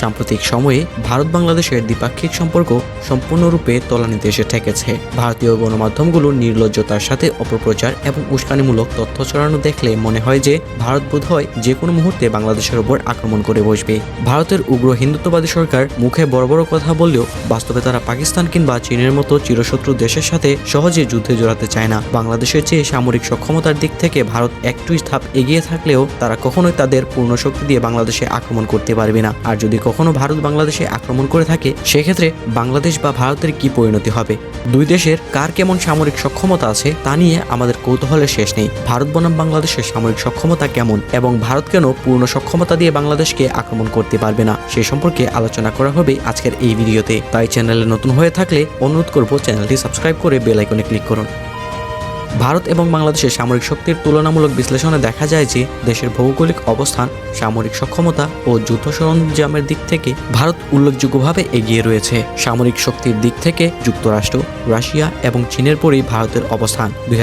সাম্প্রতিক সময়ে ভারত বাংলাদেশের দ্বিপাক্ষিক সম্পর্ক সম্পূর্ণরূপে তলানিতে এসে ঠেকেছে। ভারতীয় গণমাধ্যমগুলোর নির্লজ্জতার সাথে অপপ্রচার এবং উস্কানিমূলক তথ্য ছড়ানো দেখলে মনে হয় যে ভারত বোধহয় যে কোনো মুহূর্তে বাংলাদেশের ওপর আক্রমণ করে বসবে। ভারতের উগ্র হিন্দুত্ববাদী সরকার মুখে বড় বড় কথা বললেও বাস্তবে তারা পাকিস্তান কিংবা চীনের মতো চিরশত্রু দেশের সাথে সহজে যুদ্ধে জড়াতে চায় না। বাংলাদেশের চেয়ে সামরিক সক্ষমতার দিক থেকে ভারত একটু ধাপ এগিয়ে থাকলেও তারা কখনোই তাদের পূর্ণ শক্তি দিয়ে বাংলাদেশে আক্রমণ করতে পারবে না। আর যদি কখনো ভারত বাংলাদেশে আক্রমণ করে থাকে, সেক্ষেত্রে বাংলাদেশ বা ভারতের কি পরিণতি হবে? দুই দেশের কার কেমন সামরিক সক্ষমতা আছে, তা নিয়ে আমাদের কৌতূহলের শেষ নেই। ভারত বনাম বাংলাদেশের সামরিক সক্ষমতা কেমন এবং ভারত কেন পূর্ণ সক্ষমতা দিয়ে বাংলাদেশকে আক্রমণ করতে পারবে না, সে সম্পর্কে আলোচনা করা হবে আজকের এই ভিডিওতে। তাই চ্যানেলে নতুন হয়ে থাকলে অনুরোধ করব চ্যানেলটি সাবস্ক্রাইব করে বেল আইকনে ক্লিক করুন। ভারত এবং বাংলাদেশের সামরিক শক্তির তুলনামূলক বিশ্লেষণে দেখা যায় যে দেশের ভৌগোলিক অবস্থান, সামরিক সক্ষমতা ও যুদ্ধ সরঞ্জামের দিক থেকে ভারত উল্লেখযোগ্যভাবে এগিয়ে রয়েছে। সামরিক শক্তির দিক থেকে যুক্তরাষ্ট্র, রাশিয়া এবং চীনের পরেই ভারতের অবস্থান। দুই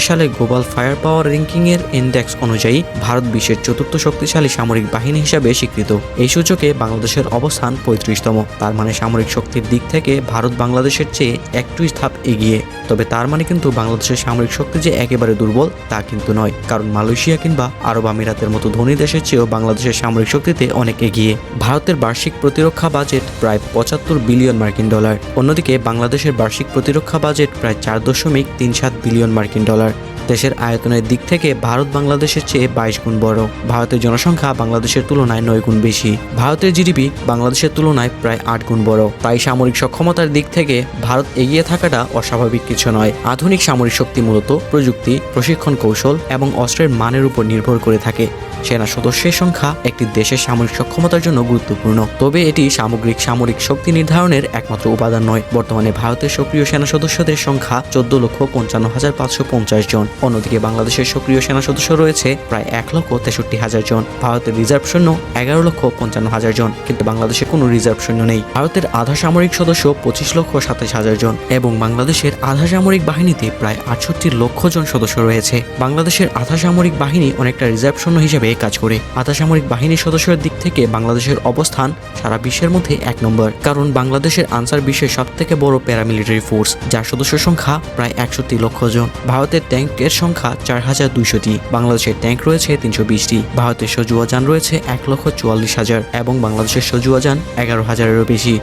সালে গ্লোবাল ফায়ার পাওয়ার র্যাঙ্কিংয়ের ইন্ডেক্স অনুযায়ী ভারত বিশ্বের চতুর্থ শক্তিশালী সামরিক বাহিনী হিসাবে স্বীকৃত। এই সূচকে বাংলাদেশের অবস্থান পঁয়ত্রিশতম। তার মানে সামরিক শক্তির দিক থেকে ভারত বাংলাদেশের চেয়ে একটু ধাপ এগিয়ে। তবে তার মানে কিন্তু বাংলাদেশের সামরিক শক্তি যে একেবারে দুর্বল, তা কিন্তু নয়। কারণ মালয়েশিয়া কিংবা আরব আমিরাতের মতো ধনী দেশের চেয়েও বাংলাদেশের সামরিক শক্তিতে অনেক এগিয়ে। ভারতের বার্ষিক প্রতিরক্ষা বাজেট প্রায় পঁচাত্তর বিলিয়ন মার্কিন ডলার। অন্যদিকে বাংলাদেশের বার্ষিক প্রতিরক্ষা বাজেট প্রায় চার দশমিক তিন সাত বিলিয়ন মার্কিন ডলার। দেশের আয়তনের দিক থেকে ভারত বাংলাদেশের চেয়ে বাইশ গুণ বড়। ভারতের জনসংখ্যা বাংলাদেশের তুলনায় নয় গুণ বেশি। ভারতের জিডিপি বাংলাদেশের তুলনায় প্রায় আট গুণ বড়। তাই সামরিক সক্ষমতার দিক থেকে ভারত এগিয়ে থাকাটা অস্বাভাবিক কিছু নয়। আধুনিক সামরিক শক্তি মূলত প্রযুক্তি, প্রশিক্ষণ কৌশল এবং অস্ত্রের মানের উপর নির্ভর করে থাকে। সেনা সদস্যের সংখ্যা একটি দেশের সামরিক সক্ষমতার জন্য গুরুত্বপূর্ণ। তবে এটি সামগ্রিক সামরিক শক্তি নির্ধারণের একমাত্র উপাদান নয়। বর্তমানে ভারতের সক্রিয় সেনা সদস্যদের সংখ্যা চোদ্দ লক্ষ পঞ্চান্ন হাজার পাঁচশো পঞ্চাশ জন। অন্যদিকে বাংলাদেশের সক্রিয় সেনা সদস্য রয়েছে প্রায় এক লক্ষ তেষট্টি হাজার জন। ভারতের রিজার্ভ সৈন্য এগারো লক্ষ পঞ্চান্ন হাজার জন, কিন্তু বাংলাদেশে কোনো রিজার্ভ সৈন্য নেই। ভারতের আধা সামরিক সদস্য পঁচিশ লক্ষ সাতাশ হাজার জন এবং বাংলাদেশের আধা সামরিক বাহিনীতে প্রায় আটষট্টি লক্ষ জন সদস্য রয়েছে। বাংলাদেশের আধা সামরিক বাহিনী অনেকটা রিজার্ভ সৈন্য হিসেবে কাজ করে। আধা সামরিক বাহিনীর সদস্যের দিক থেকে বাংলাদেশের অবস্থান সারা বিশ্বের মধ্যে এক নম্বর, কারণ বাংলাদেশের আনসার বিশ্বের সব থেকে বড় প্যারামিলিটারি ফোর্স যার সদস্য সংখ্যা প্রায় একষট্টি লক্ষ জন। ভারতের ট্যাঙ্কের সংখ্যা চার হাজার দুইশোটি। বাংলাদেশের ট্যাঙ্ক রয়েছে তিনশো বিশটি। ভারতের সজুয়া যান রয়েছে এক লক্ষ চুয়াল্লিশ হাজার এবং বাংলাদেশের সজুয়া যান এগারো হাজারেরও বেশি।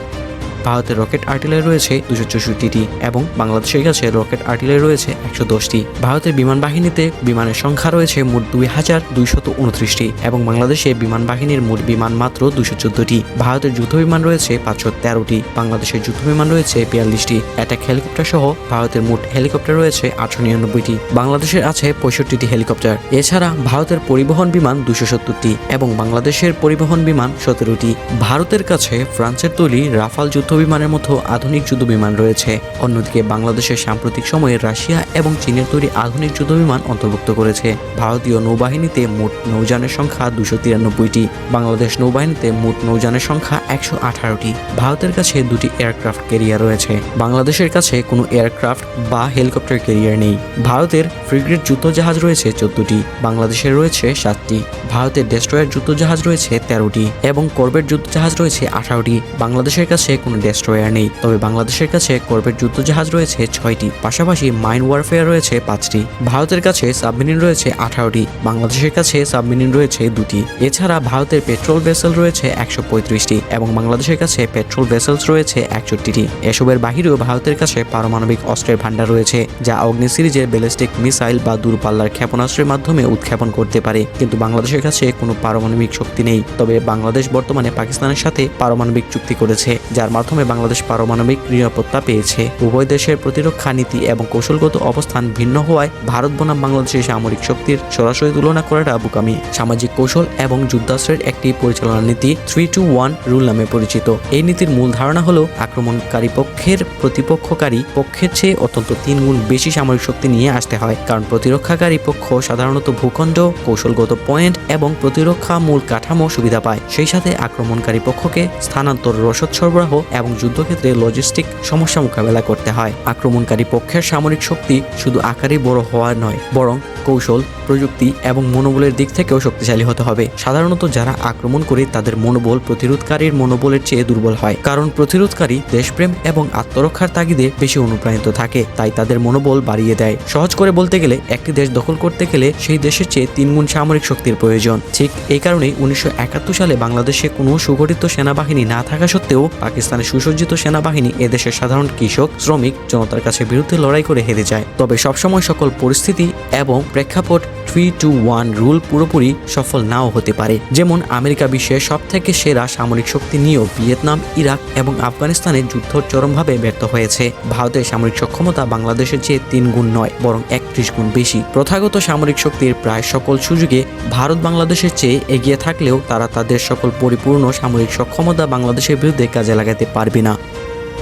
ভারতের রকেট আর্টিলারি রয়েছে দুশো চৌষট্টিটি এবং বাংলাদেশের কাছে রকেট আর্টিলারি রয়েছে একশো দশটি। ভারতের বিমান বাহিনীতে বিমানের সংখ্যা রয়েছে মোট দুই হাজার দুইশত উনত্রিশটি এবং বাংলাদেশে বিমান বাহিনীর মোট বিমান মাত্র দুশো চোদ্দটি। ভারতের যুদ্ধ বিমান রয়েছে পাঁচশো তেরোটি। বাংলাদেশের যুদ্ধ বিমান রয়েছে বিয়াল্লিশটি। অ্যাটাক হেলিকপ্টার সহ ভারতের মোট হেলিকপ্টার রয়েছে আটশো নিরানব্বইটি। বাংলাদেশের আছে পঁয়ষট্টিটি হেলিকপ্টার। এছাড়া ভারতের পরিবহন বিমান দুশো সত্তরটি এবং বাংলাদেশের পরিবহন বিমান সতেরোটি। ভারতের কাছে ফ্রান্সের তৈরি রাফাল যুদ্ধ বিমানের মতো আধুনিক যুদ্ধ বিমান রয়েছে। অন্যদিকে বাংলাদেশের সাম্প্রতিক সময়ে রাশিয়া এবং চীনের তৈরি আধুনিক যুদ্ধ বিমান অন্তর্ভুক্ত করেছে। ভারতীয় নৌবাহিনীতে মোট নৌযানের সংখ্যা দুশো তিরানব্বইটি। বাংলাদেশ নৌবাহিনীতে মোট নৌযানের সংখ্যা একশো আঠারোটি। ভারতের কাছে দুটি এয়ারক্রাফট ক্যারিয়ার রয়েছে। বাংলাদেশের কাছে কোনো এয়ারক্রাফট বা হেলিকপ্টার ক্যারিয়ার নেই। ভারতের ফ্রিগেট যুদ্ধজাহাজ রয়েছে চোদ্দটি। বাংলাদেশের রয়েছে সাতটি। ভারতের ডেস্ট্রয়ার যুদ্ধজাহাজ রয়েছে তেরোটি এবং করবেট যুদ্ধজাহাজ রয়েছে আঠারোটি। বাংলাদেশের কাছে কোনো ডেস্ট্রয়ার নেই। তবে বাংলাদেশের কাছে করবেট যুদ্ধজাহাজ রয়েছে ছয়টি। পাশাপাশি মাইন ওয়ারফেয়ার রয়েছে পাঁচটি। ভারতের কাছে সাবমেরিন রয়েছে আঠারোটি। বাংলাদেশের কাছে সাবমেরিন রয়েছে দুটি। এছাড়া ভারতের পেট্রোল ভেসেল রয়েছে একশো পঁয়ত্রিশটি এবং বাংলাদেশের কাছে পেট্রোল ভেসেলস রয়েছে একষট্টিটি। এসবের বাহিরেও ভারতের কাছে পারমাণবিক অস্ত্রের ভান্ডার রয়েছে, যা অগ্নি সিরিজের ব্যালিস্টিক মিসাইল বা দূরপাল্লার ক্ষেপণাস্ত্রের মাধ্যমে উৎক্ষেপণ করতে পারে। কিন্তু বাংলাদেশের কাছে কোনো পারমাণবিক শক্তি নেই। তবে বাংলাদেশ বর্তমানে পাকিস্তানের সাথে পারমাণবিক চুক্তি করেছে, যার মাধ্যমে বাংলাদেশ পারমাণবিক নিরাপত্তা পেয়েছে। উভয় দেশের প্রতিরক্ষা নীতি এবং কৌশলগত অবস্থান ভিন্ন হওয়ায় ভারত বনাম বাংলাদেশের সামরিক শক্তির সরাসরি তুলনা করাটা বোকামি। সামাজিক কৌশল এবং যুদ্ধাস্ত্রের একটি পরিচালনা নীতি থ্রি টু ওয়ান রুল নামে পরিচিত। এই নীতির মূল ধারণা হলো, আক্রমণকারী পক্ষের প্রতিপক্ষকারী পক্ষের চেয়ে অত্যন্ত তিন গুণ বেশি সামরিক শক্তি নিয়ে আসতে হয়। কারণ প্রতিরক্ষাকারী পক্ষ সাধারণত ভূখণ্ড, কৌশলগত পয়েন্ট এবং প্রতিরক্ষা মূল কাঠামো সুবিধা পায়। সেই সাথে আক্রমণকারী পক্ষকে স্থানান্তর রসদ সরবরাহ এবং যুদ্ধক্ষেত্রে লজিস্টিক সমস্যা মোকাবেলা করতে হয়। আক্রমণকারী পক্ষের সামরিক শক্তি শুধু আকারে বড় হওয়া নয়, বরং কৌশল, প্রযুক্তি এবং মনোবলের দিক থেকেও শক্তিশালী হতে হবে। সাধারণত যারা আক্রমণ করে তাদের মনোবল প্রতিরোধকারীর মনোবলের চেয়ে দুর্বল হয়, কারণ প্রতিরোধকারী দেশপ্রেম এবং আত্মরক্ষার তাগিদে বেশি অনুপ্রাণিত থাকে, তাই তাদের মনোবল বাড়িয়ে দেয়। সহজ করে বলতে গেলে, একটি দেশ দখল করতে গেলে সেই দেশের চেয়ে তিনগুণ সামরিক শক্তির প্রয়োজন। ঠিক এই কারণেই উনিশশো একাত্তর সালে বাংলাদেশে কোনো সুগঠিত সেনাবাহিনী না থাকা সত্ত্বেও পাকিস্তানের সুসজ্জিত সেনাবাহিনী এদেশের সাধারণ কৃষক, শ্রমিক, জনতার কাছে বিরুদ্ধে লড়াই করে হেরে যায়। তবে সবসময় সকল পরিস্থিতি এবং প্রেক্ষাপট থ্রি টু ওয়ান রুল পুরোপুরি সফল নাও হতে পারে। যেমন আমেরিকা বিশ্বের সব থেকে সেরা সামরিক শক্তি নিয়েও ভিয়েতনাম, ইরাক এবং আফগানিস্তানে যুদ্ধ চরমভাবে ব্যর্থ হয়েছে। ভারতের সামরিক সক্ষমতা বাংলাদেশের চেয়ে তিন গুণ নয়, বরং একত্রিশ গুণ বেশি। প্রথাগত সামরিক শক্তির প্রায় সকল সুযোগে ভারত বাংলাদেশের চেয়ে এগিয়ে থাকলেও তারা তাদের সকল পরিপূর্ণ সামরিক সক্ষমতা বাংলাদেশের বিরুদ্ধে কাজে লাগাতে পারবে না।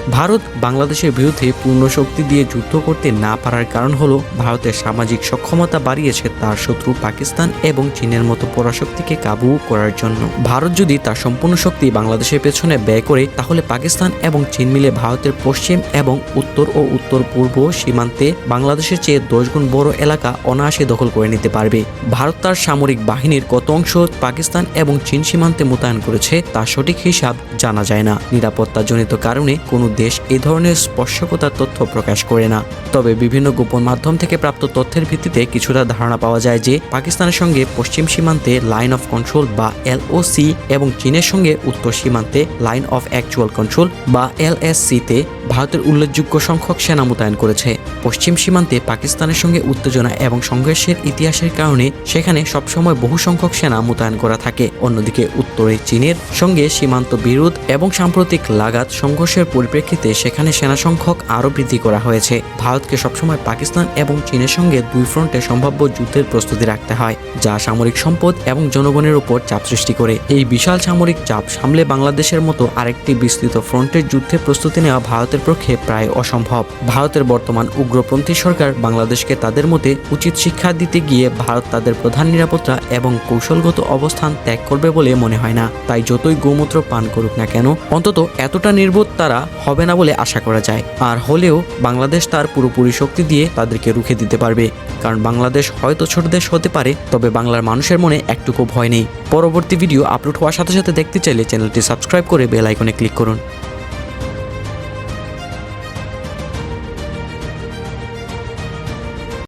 ভারত বাংলাদেশের বিরুদ্ধে পূর্ণ শক্তি দিয়ে যুদ্ধ করতে না পারার কারণ হলো ভারতের সামাজিক সক্ষমতা বাড়িয়েছে তার শত্রু পাকিস্তান এবং চীনের মতো পরাশক্তিকে কাবু করার জন্য। ভারত যদি তার সম্পূর্ণ শক্তি বাংলাদেশের পেছনে ব্যয় করে, তাহলে পাকিস্তান এবং চীন মিলে ভারতের পশ্চিম এবং উত্তর ও উত্তর পূর্ব সীমান্তে বাংলাদেশের চেয়ে দশ গুণ বড় এলাকা অনায়াসে দখল করে নিতে পারবে। ভারত তার সামরিক বাহিনীর কত অংশ পাকিস্তান এবং চীন সীমান্তে মোতায়েন করেছে তার সঠিক হিসাব জানা যায় না। নিরাপত্তাজনিত কারণে কোনো দেশ এ ধরনের স্পর্শকতার তথ্য প্রকাশ করে না। তবে বিভিন্ন গোপন মাধ্যম থেকে প্রাপ্ত তথ্যের ভিত্তিতে কিছুটা ধারণা পাওয়া যায় যে, পাকিস্তানের সঙ্গে পশ্চিম সীমান্তে লাইন অফ কন্ট্রোল বা এলওসি এবং চীনের সঙ্গে উত্তর সীমান্তে লাইন অফ অ্যাকচুয়াল কন্ট্রোল বা এলএসসিতে ভারতের উল্লেখযোগ্য সংখ্যক সেনা মোতায়েন করেছে। পশ্চিম সীমান্তে পাকিস্তানের সঙ্গে উত্তেজনা এবং সংঘর্ষের ইতিহাসের কারণে সেখানে সবসময় বহু সংখ্যক সেনা মোতায়েন করা থাকে। অন্যদিকে উত্তরে চীনের সঙ্গে সীমান্ত বিরোধ এবং সাম্প্রতিক লাগাত সংঘর্ষের পরিপ্রেক্ষিতে সেখানে সেনা সংখ্যক আরও বৃদ্ধি করা হয়েছে। ভারতকে সবসময় পাকিস্তান এবং চীনের সঙ্গে দুই ফ্রন্টে সম্ভাব্য যুদ্ধের প্রস্তুতি রাখতে হয়, যা সামরিক সম্পদ এবং জনগণের উপর চাপ সৃষ্টি করে। এই বিশাল সামরিক চাপ সামলে বাংলাদেশের মতো আরেকটি বিস্তৃত ফ্রন্টের যুদ্ধে প্রস্তুতি নেওয়া ভারতের পক্ষে প্রায় অসম্ভব। ভারতের বর্তমান উগ্রপন্থী সরকার বাংলাদেশকে তাদের মতে উচিত শিক্ষা দিতে গিয়ে ভারত তাদের প্রধান নিরাপত্তা এবং কৌশলগত অবস্থান ত্যাগ করবে বলে মনে হয় না। তাই যতই গোমূত্র পান করুক না কেন, অন্তত এতটা নির্বোধ তারা হবে না বলে আশা করা যায়। আর হলেও বাংলাদেশ তার পুরোপুরি শক্তি দিয়ে তাদেরকে রুখে দিতে পারবে। কারণ বাংলাদেশ হয়তো ছোট দেশ হতে পারে, তবে বাংলার মানুষের মনে একটুকু ভয় নেই। পরবর্তী ভিডিও আপলোড হওয়ার সাথে সাথে দেখতে চাইলে চ্যানেলটি সাবস্ক্রাইব করে বেল আইকনে ক্লিক করুন।